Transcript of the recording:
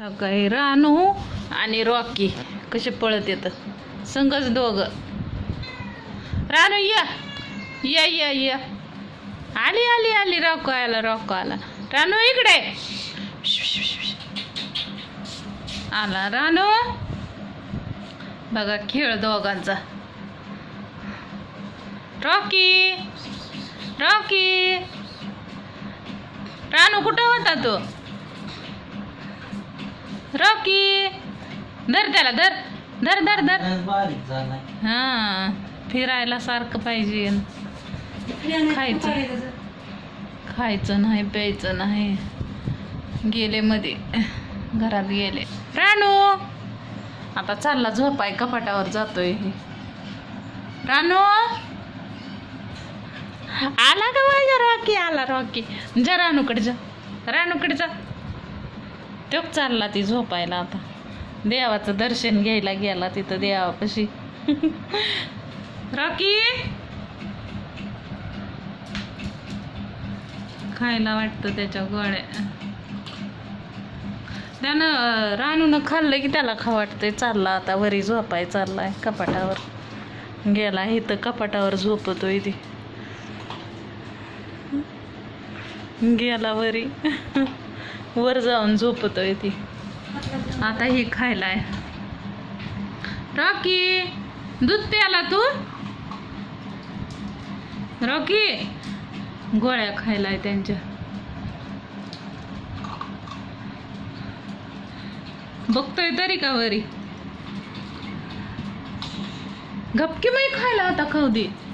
हा काय रानू आणि रॉकी. कसे पळत येतं संघच दोघं. रानू या. या या या. आली आली आली. रॉको आला रॉको आला. रानू इकडे. आला रानू. बघा खेळ दोघांचा. रॉकी. रॉकी. रानू कुठं होता तू? रॉकी! धर त्याला धर धर धर धर. हा फिरायला सारखं पाहिजे. खायचं. खायचं नाही प्यायचं नाही. गेले मध्ये घरात गेले. रानू! आता चालला झोपाय कपाटावर जातोय हे. रानू! आला का माझ्या रॉकी? आला रॉकी. जा रानूकडे जा. रानूकडे जा. तो चालला ती झोपायला आता. देवाचं दर्शन घ्यायला गेला तिथं देवापाशी. रॉकी! खायला वाटतं त्याच्या गोळ्या. त्यानं रानूनं खाल्लं की त्याला खा वाटतंय. चालला आता वरी झोपाय चाललाय कपाटावर. गेला इथं कपाटावर झोपतोय ती. गेला वरी. वर जाऊन झोपतोय ती. आता ही खायलाय. रॉकी दूध प्याला तू? रॉकी गोळ्या खायलाय त्यांच्या. बघतोय तरी का वरी? घपकी मी खायला आता खाऊ दे.